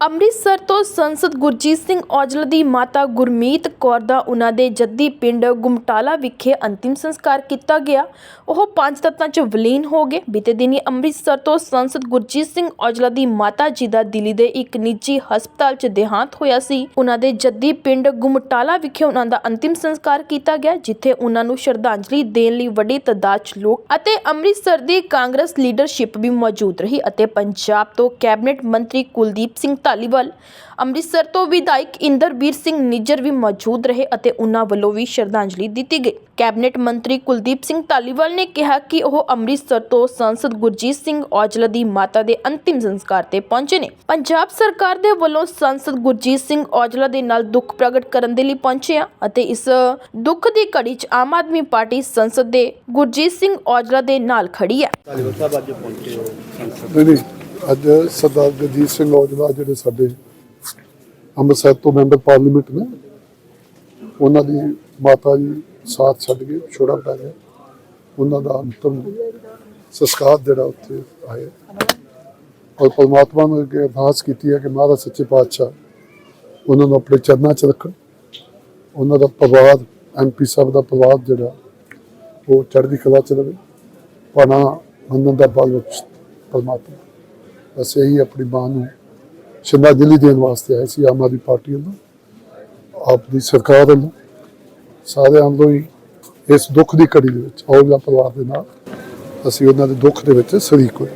ਅੰਮ੍ਰਿਤਸਰ ਤੋਂ ਸੰਸਦ ਗੁਰਜੀਤ ਸਿੰਘ ਔਜਲਾ ਦੀ ਮਾਤਾ ਗੁਰਮੀਤ ਕੌਰ ਦਾ ਉਹਨਾਂ ਦੇ ਜੱਦੀ ਪਿੰਡ ਗੁਮਟਾਲਾ ਵਿਖੇ ਅੰਤਿਮ ਸੰਸਕਾਰ ਕੀਤਾ ਗਿਆ। ਉਹ ਪੰਜ ਤੱਤਾਂ 'ਚ ਵਿਲੀਨ ਹੋ ਗਏ। ਬੀਤੇ ਦਿਨੀ ਅੰਮ੍ਰਿਤਸਰ ਤੋਂ ਸੰਸਦ ਗੁਰਜੀਤ ਸਿੰਘ ਔਜਲਾ ਦੀ ਮਾਤਾ ਜੀ ਦਾ ਦਿੱਲੀ ਦੇ ਇੱਕ ਨਿੱਜੀ ਹਸਪਤਾਲ 'ਚ ਦੇਹਾਂਤ ਹੋਇਆ ਸੀ। ਉਹਨਾਂ ਦੇ ਜੱਦੀ ਪਿੰਡ ਗੁਮਟਾਲਾ ਵਿਖੇ ਉਹਨਾਂ ਦਾ ਅੰਤਿਮ ਸੰਸਕਾਰ ਕੀਤਾ ਗਿਆ, ਜਿੱਥੇ ਉਹਨਾਂ ਨੂੰ ਸ਼ਰਧਾਂਜਲੀ ਦੇਣ ਲਈ ਵੱਡੀ ਤਾਦਾਦ 'ਚ ਲੋਕ ਅਤੇ ਅੰਮ੍ਰਿਤਸਰ ਦੀ ਕਾਂਗਰਸ ਲੀਡਰਸ਼ਿਪ ਵੀ ਮੌਜੂਦ ਰਹੀ ਅਤੇ ਪੰਜਾਬ ਤੋਂ ਕੈਬਨਿਟ ਮੰਤਰੀ ਕੁਲਦੀਪ ਸਿੰਘ ਧਾਲੀਵਾਲ ਅੰਮ੍ਰਿਤਸਰ ਤੋਂ ਵਿਧਾਇਕ ਇੰਦਰਬੀਰ ਸਿੰਘ ਨਿੱਜਰ ਵੀ ਮੌਜੂਦ ਰਹੇ ਅਤੇ ਉਹਨਾਂ ਵੱਲੋਂ ਵੀ ਸ਼ਰਧਾਂਜਲੀ ਦਿੱਤੀ ਗਈ। ਕੈਬਨਿਟ ਮੰਤਰੀ ਕੁਲਦੀਪ ਸਿੰਘ ਧਾਲੀਵਾਲ ਨੇ ਕਿਹਾ ਕਿ ਉਹ ਅੰਮ੍ਰਿਤਸਰ ਤੋਂ ਸੰਸਦ ਗੁਰਜੀਤ ਸਿੰਘ ਔਜਲਾ ਦੀ ਮਾਤਾ ਦੇ ਅੰਤਿਮ ਸੰਸਕਾਰ ਤੇ ਪਹੁੰਚੇ ਨੇ। ਪੰਜਾਬ ਸਰਕਾਰ ਦੇ ਵੱਲੋਂ ਸੰਸਦ ਗੁਰਜੀਤ ਸਿੰਘ ਔਜਲਾ ਦੇ ਨਾਲ ਦੁੱਖ ਪ੍ਰਗਟ ਕਰਨ ਦੇ ਲਈ ਪਹੁੰਚੇ ਆ ਅਤੇ ਇਸ ਦੁੱਖ ਦੀ ਘੜੀ 'ਚ ਆਮ ਆਦਮੀ ਪਾਰਟੀ ਸੰਸਦ ਦੇ ਗੁਰਜੀਤ ਸਿੰਘ ਔਜਲਾ ਦੇ ਨਾਲ ਖੜੀ ਹੈ। ਧਾਲੀਵਾਲ ਸਾਹਿਬ ਅੱਜ ਪਹੁੰਚੇ ਹੋ ਸੰਸਦ। ਅੱਜ ਸਰਦਾਰ ਜਗਜੀਤ ਸਿੰਘ ਔਜਲਾ ਜਿਹੜੇ ਸਾਡੇ ਅੰਮ੍ਰਿਤਸਰ ਤੋਂ ਮੈਂਬਰ ਪਾਰਲੀਮੈਂਟ ਨੇ, ਉਹਨਾਂ ਦੀ ਮਾਤਾ ਜੀ ਸਾਥ ਛੱਡ ਕੇ ਛੋੜਾ ਪੈ ਗਿਆ। ਉਹਨਾਂ ਦਾ ਅੰਤਮ ਸੰਸਕਾਰ ਜਿਹੜਾ ਉੱਥੇ ਆਇਆ। ਔਰ ਪਰਮਾਤਮਾ ਨੂੰ ਅੱਗੇ ਅਰਦਾਸ ਕੀਤੀ ਹੈ ਕਿ ਮਹਾਰਾਜ ਸੱਚੇ ਪਾਤਸ਼ਾਹ ਉਹਨਾਂ ਨੂੰ ਆਪਣੇ ਚਰਨਾਂ 'ਚ ਰੱਖਣ। ਉਹਨਾਂ ਦਾ ਪਰਿਵਾਰ ਐਮਪੀ ਸਾਹਿਬ ਦਾ ਪਰਿਵਾਰ ਜਿਹੜਾ, ਉਹ ਚੜ੍ਹਦੀ ਕਲਾ 'ਚ ਰਹੇ। ਪਾਣਾ ਮੰਨਣ ਦਾ ਬਲ ਬਖਸ਼ ਪਰਮਾਤਮਾ। ਅਸੀਂ ਇਹੀ ਆਪਣੀ ਮਾਂ ਨੂੰ ਸ਼ਰਧਾਂਜਲੀ ਦੇਣ ਵਾਸਤੇ ਆਏ ਸੀ, ਆਮ ਆਦਮੀ ਪਾਰਟੀ ਵੱਲੋਂ, ਆਪ ਦੀ ਸਰਕਾਰ ਵੱਲੋਂ। ਸਾਰਿਆਂ ਵੱਲੋਂ ਹੀ ਇਸ ਦੁੱਖ ਦੀ ਘੜੀ ਦੇ ਵਿੱਚ, ਔਜਲਾ ਪਰਿਵਾਰ ਦੇ ਨਾਲ ਅਸੀਂ ਉਹਨਾਂ ਦੇ ਦੁੱਖ ਦੇ ਵਿੱਚ ਸ਼ਰੀਕ ਹੋਏ।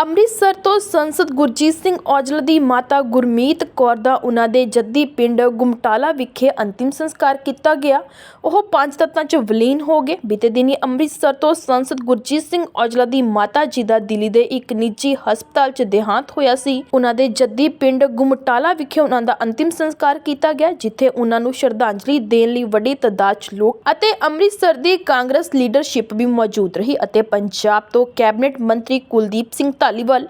ਅੰਮ੍ਰਿਤਸਰ ਤੋਂ ਸੰਸਦ ਗੁਰਜੀਤ ਸਿੰਘ ਔਜਲਾ ਦੀ ਮਾਤਾ ਗੁਰਮੀਤ ਕੌਰ ਦਾ ਉਹਨਾਂ ਦੇ ਜੱਦੀ ਪਿੰਡ ਗੁਮਟਾਲਾ ਵਿਖੇ ਅੰਤਿਮ ਸੰਸਕਾਰ ਕੀਤਾ ਗਿਆ। ਉਹ ਪੰਜ ਤੱਤਾਂ 'ਚ ਵਿਲੀਨ ਹੋ ਗਏ। ਬੀਤੇ ਦਿਨੀ ਅੰਮ੍ਰਿਤਸਰ ਤੋਂ ਸੰਸਦ ਗੁਰਜੀਤ ਸਿੰਘ ਔਜਲਾ ਦੀ ਮਾਤਾ ਜੀ ਦਾ ਦਿੱਲੀ ਦੇ ਇੱਕ ਨਿੱਜੀ ਹਸਪਤਾਲ 'ਚ ਦੇਹਾਂਤ ਹੋਇਆ ਸੀ। ਉਹਨਾਂ ਦੇ ਜੱਦੀ ਪਿੰਡ ਗੁਮਟਾਲਾ ਵਿਖੇ ਉਹਨਾਂ ਦਾ ਅੰਤਿਮ ਸੰਸਕਾਰ ਕੀਤਾ ਗਿਆ, ਜਿੱਥੇ ਉਹਨਾਂ ਨੂੰ ਸ਼ਰਧਾਂਜਲੀ ਦੇਣ ਲਈ ਵੱਡੀ ਤਾਦਾਦ 'ਚ ਲੋਕ ਅਤੇ ਅੰਮ੍ਰਿਤਸਰ ਦੀ ਕਾਂਗਰਸ ਲੀਡਰਸ਼ਿਪ ਵੀ ਮੌਜੂਦ ਰਹੀ ਅਤੇ ਪੰਜਾਬ ਤੋਂ ਕੈਬਨਿਟ ਮੰਤਰੀ ਕੁਲਦੀਪ ਸਿੰਘ ਧਾਲੀਵਾਲ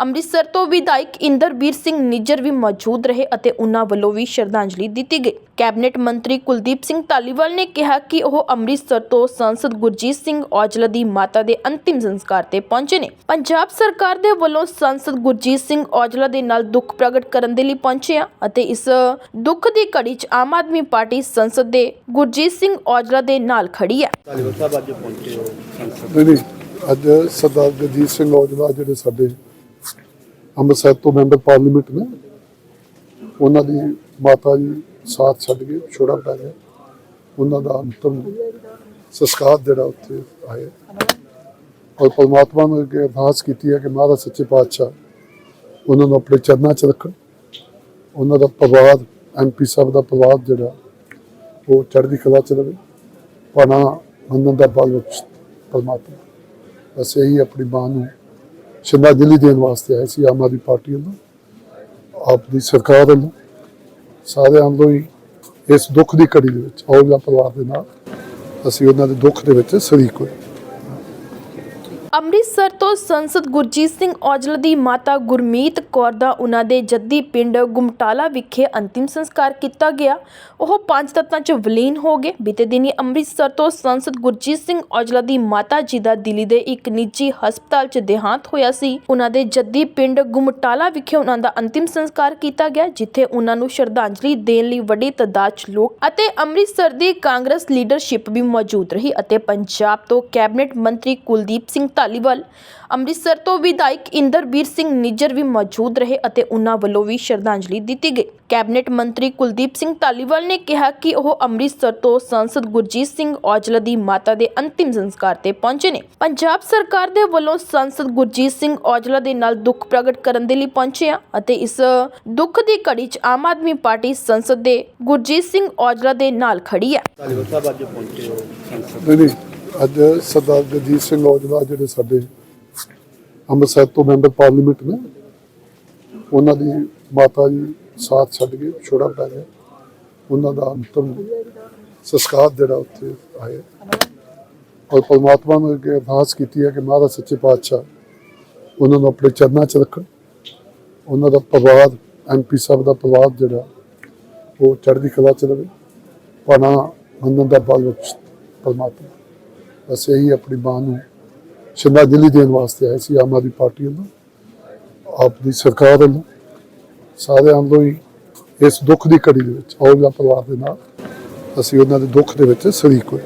ਅੰਮ੍ਰਿਤਸਰ ਤੋਂ ਵਿਧਾਇਕ ਇੰਦਰਬੀਰ ਸਿੰਘ ਨਿੱਜਰ ਵੀ ਮੌਜੂਦ ਰਹੇ ਅਤੇ ਉਹਨਾਂ ਵੱਲੋਂ ਵੀ ਸ਼ਰਧਾਂਜਲੀ ਦਿੱਤੀ ਗਈ। ਕੈਬਨਿਟ ਮੰਤਰੀ ਕੁਲਦੀਪ ਸਿੰਘ ਧਾਲੀਵਾਲ ਨੇ ਕਿਹਾ ਕਿ ਉਹ ਅੰਮ੍ਰਿਤਸਰ ਤੋਂ ਸੰਸਦ ਗੁਰਜੀਤ ਸਿੰਘ ਔਜਲਾ ਦੀ ਮਾਤਾ ਦੇ ਅੰਤਿਮ ਸੰਸਕਾਰ ਤੇ ਪਹੁੰਚੇ ਨੇ। ਪੰਜਾਬ ਸਰਕਾਰ ਦੇ ਵੱਲੋਂ ਸੰਸਦ ਗੁਰਜੀਤ ਸਿੰਘ ਔਜਲਾ ਦੇ ਨਾਲ ਦੁੱਖ ਪ੍ਰਗਟ ਕਰਨ ਦੇ ਲਈ ਪਹੁੰਚੇ ਆ ਅਤੇ ਇਸ ਦੁੱਖ ਦੀ ਘੜੀ 'ਚ ਆਮ ਆਦਮੀ ਪਾਰਟੀ ਸੰਸਦ ਦੇ ਗੁਰਜੀਤ ਸਿੰਘ ਔਜਲਾ ਦੇ ਨਾਲ ਖੜੀ ਹੈ। ਧਾਲੀਵਾਲ ਸਾਹਿਬ ਅੱਜ ਪਹੁੰਚੇ ਹੋ ਸੰਸਦ। ਨਹੀਂ ਨਹੀਂ। ਅੱਜ ਸਰਦਾਰ ਜਗਜੀਤ ਸਿੰਘ ਔਜਲਾ ਜਿਹੜੇ ਸਾਡੇ ਅੰਮ੍ਰਿਤਸਰ ਤੋਂ ਮੈਂਬਰ ਪਾਰਲੀਮੈਂਟ ਨੇ, ਉਹਨਾਂ ਦੀ ਮਾਤਾ ਜੀ ਸਾਥ ਛੱਡ ਕੇ ਛੋੜਾ ਪੈ ਗਿਆ ਉਹਨਾਂ ਦਾ ਅੰਤਮ ਸੰਸਕਾਰ ਜਿਹੜਾ ਉੱਥੇ ਆਇਆ। ਔਰ ਪਰਮਾਤਮਾ ਨੂੰ ਅੱਗੇ ਅਰਦਾਸ ਕੀਤੀ ਹੈ ਕਿ ਮਹਾਰਾਜ ਸੱਚੇ ਪਾਤਸ਼ਾਹ ਉਹਨਾਂ ਨੂੰ ਆਪਣੇ ਚਰਨਾਂ 'ਚ ਰੱਖਣ। ਉਹਨਾਂ ਦਾ ਪਰਿਵਾਰ ਐਮਪੀ ਸਾਹਿਬ ਦਾ ਪਰਿਵਾਰ ਜਿਹੜਾ, ਉਹ ਚੜ੍ਹਦੀ ਕਲਾ 'ਚ ਰਹੇ। ਪਾਣਾ ਮੰਨਣ ਦਾ ਬਲ ਬਖਸ਼ ਪਰਮਾਤਮਾ। ਅਸੀਂ ਇਹੀ ਆਪਣੀ ਮਾਂ ਨੂੰ ਸ਼ਰਧਾਂਜਲੀ ਦੇਣ ਵਾਸਤੇ ਆਏ ਸੀ, ਆਮ ਆਦਮੀ ਪਾਰਟੀ ਵੱਲੋਂ, ਆਪ ਦੀ ਸਰਕਾਰ ਵੱਲੋਂ। ਸਾਰਿਆਂ ਵੱਲੋਂ ਹੀ ਇਸ ਦੁੱਖ ਦੀ ਘੜੀ ਦੇ ਵਿੱਚ ਔਜਲਾ ਪਰਿਵਾਰ ਦੇ ਨਾਲ ਅਸੀਂ ਉਹਨਾਂ ਦੇ ਦੁੱਖ ਦੇ ਵਿੱਚ ਸ਼ਰੀਕ ਹੋਏ। ਅੰਮ੍ਰਿਤਸਰ ਤੋਂ ਸੰਸਦ ਗੁਰਜੀਤ ਸਿੰਘ ਔਜਲਾ ਦੀ ਮਾਤਾ ਗੁਰਮੀਤ ਕੌਰ ਦਾ ਉਹਨਾਂ ਦੇ ਜੱਦੀ ਪਿੰਡ ਗੁਮਟਾਲਾ ਵਿਖੇ ਅੰਤਿਮ ਸੰਸਕਾਰ ਕੀਤਾ ਗਿਆ। ਉਹ ਪੰਜ ਤੱਤਾਂ 'ਚ ਵਿਲੀਨ ਹੋ ਗਏ। ਬੀਤੇ ਦਿਨੀ ਅੰਮ੍ਰਿਤਸਰ ਤੋਂ ਸੰਸਦ ਗੁਰਜੀਤ ਸਿੰਘ ਔਜਲਾ ਦੀ ਮਾਤਾ ਜੀ ਦਾ ਦਿੱਲੀ ਦੇ ਇੱਕ ਨਿੱਜੀ ਹਸਪਤਾਲ 'ਚ ਦੇਹਾਂਤ ਹੋਇਆ ਸੀ। ਉਹਨਾਂ ਦੇ ਜੱਦੀ ਪਿੰਡ ਗੁਮਟਾਲਾ ਵਿਖੇ ਉਹਨਾਂ ਦਾ ਅੰਤਿਮ ਸੰਸਕਾਰ ਕੀਤਾ ਗਿਆ, ਜਿੱਥੇ ਉਹਨਾਂ ਨੂੰ ਸ਼ਰਧਾਂਜਲੀ ਦੇਣ ਲਈ ਵੱਡੀ ਤਾਦਾਦ 'ਚ ਲੋਕ ਅਤੇ ਅੰਮ੍ਰਿਤਸਰ ਦੀ ਕਾਂਗਰਸ ਲੀਡਰਸ਼ਿਪ ਵੀ ਮੌਜੂਦ ਰਹੀ ਅਤੇ ਪੰਜਾਬ ਤੋਂ ਕੈਬਨਿਟ ਮੰਤਰੀ ਕੁਲਦੀਪ ਸਿੰਘ ਧਾਲੀਵਾਲ ਅੰਮ੍ਰਿਤਸਰ ਤੋਂ ਵਿਧਾਇਕ ਇੰਦਰਬੀਰ ਸਿੰਘ ਨਿੱਜਰ ਵੀ ਮੌਜੂਦ ਰਹੇ ਅਤੇ ਉਹਨਾਂ ਵੱਲੋਂ ਵੀ ਸ਼ਰਧਾਂਜਲੀ ਦਿੱਤੀ ਗਈ। ਕੈਬਨਿਟ ਮੰਤਰੀ ਕੁਲਦੀਪ ਸਿੰਘ ਧਾਲੀਵਾਲ ਨੇ ਕਿਹਾ ਕਿ ਉਹ ਅੰਮ੍ਰਿਤਸਰ ਤੋਂ ਸੰਸਦ ਗੁਰਜੀਤ ਸਿੰਘ ਔਜਲਾ ਦੀ ਮਾਤਾ ਦੇ ਅੰਤਿਮ ਸੰਸਕਾਰ ਤੇ ਪਹੁੰਚੇ ਨੇ। ਪੰਜਾਬ ਸਰਕਾਰ ਦੇ ਵੱਲੋਂ ਸੰਸਦ ਗੁਰਜੀਤ ਸਿੰਘ ਔਜਲਾ ਦੇ ਨਾਲ ਦੁੱਖ ਪ੍ਰਗਟ ਕਰਨ ਦੇ ਲਈ ਪਹੁੰਚੇ ਆ ਅਤੇ ਇਸ ਦੁੱਖ ਦੀ ਘੜੀ 'ਚ ਆਮ ਆਦਮੀ ਪਾਰਟੀ ਸੰਸਦ ਦੇ ਗੁਰਜੀਤ ਸਿੰਘ ਔਜਲਾ ਦੇ ਨਾਲ ਖੜੀ ਹੈ। ਧਾਲੀਵਾਲ ਸਾਹਿਬ ਅੱਜ ਪਹੁੰਚੇ ਹੋ ਸੰਸਦ। ਨਹੀਂ ਨਹੀਂ। ਅੱਜ ਸਰਦਾਰ ਜਗਜੀਤ ਸਿੰਘ ਔਜਲਾ ਜਿਹੜੇ ਸਾਡੇ ਅੰਮ੍ਰਿਤਸਰ ਤੋਂ ਮੈਂਬਰ ਪਾਰਲੀਮੈਂਟ ਨੇ, ਉਹਨਾਂ ਦੀ ਮਾਤਾ ਜੀ ਸਾਥ ਛੱਡ ਕੇ ਛੋੜਾ ਪੈ ਗਿਆ ਉਹਨਾਂ ਦਾ ਅੰਤਮ ਸੰਸਕਾਰ ਜਿਹੜਾ ਉੱਥੇ ਆਇਆ। ਔਰ ਪਰਮਾਤਮਾ ਨੂੰ ਅੱਗੇ ਅਰਦਾਸ ਕੀਤੀ ਹੈ ਕਿ ਮਹਾਰਾਜ ਸੱਚੇ ਪਾਤਸ਼ਾਹ ਉਹਨਾਂ ਨੂੰ ਆਪਣੇ ਚਰਨਾਂ 'ਚ ਰੱਖਣ। ਉਹਨਾਂ ਦਾ ਪਰਿਵਾਰ ਐਮਪੀ ਸਾਹਿਬ ਦਾ ਪਰਿਵਾਰ ਜਿਹੜਾ, ਉਹ ਚੜ੍ਹਦੀ ਕਲਾ 'ਚ ਰਹੇ। ਪਾਣਾ ਮੰਨਣ ਦਾ ਬਲ ਬਖਸ਼ ਪਰਮਾਤਮਾ। ਅਸੀਂ ਇਹੀ ਆਪਣੀ ਮਾਂ ਨੂੰ ਸ਼ਰਧਾਂਜਲੀ ਦੇਣ ਵਾਸਤੇ ਆਏ ਸੀ, ਆਮ ਆਦਮੀ ਪਾਰਟੀ ਵੱਲੋਂ, ਆਪ ਦੀ ਸਰਕਾਰ ਵੱਲੋਂ ਸਾਰਿਆਂ ਵੱਲੋਂ ਹੀ ਇਸ ਦੁੱਖ ਦੀ ਘੜੀ ਦੇ ਵਿੱਚ ਔਜਲਾ ਪਰਿਵਾਰ ਦੇ ਨਾਲ ਅਸੀਂ ਉਹਨਾਂ ਦੇ ਦੁੱਖ ਦੇ ਵਿੱਚ ਸ਼ਰੀਕ ਹੋਏ।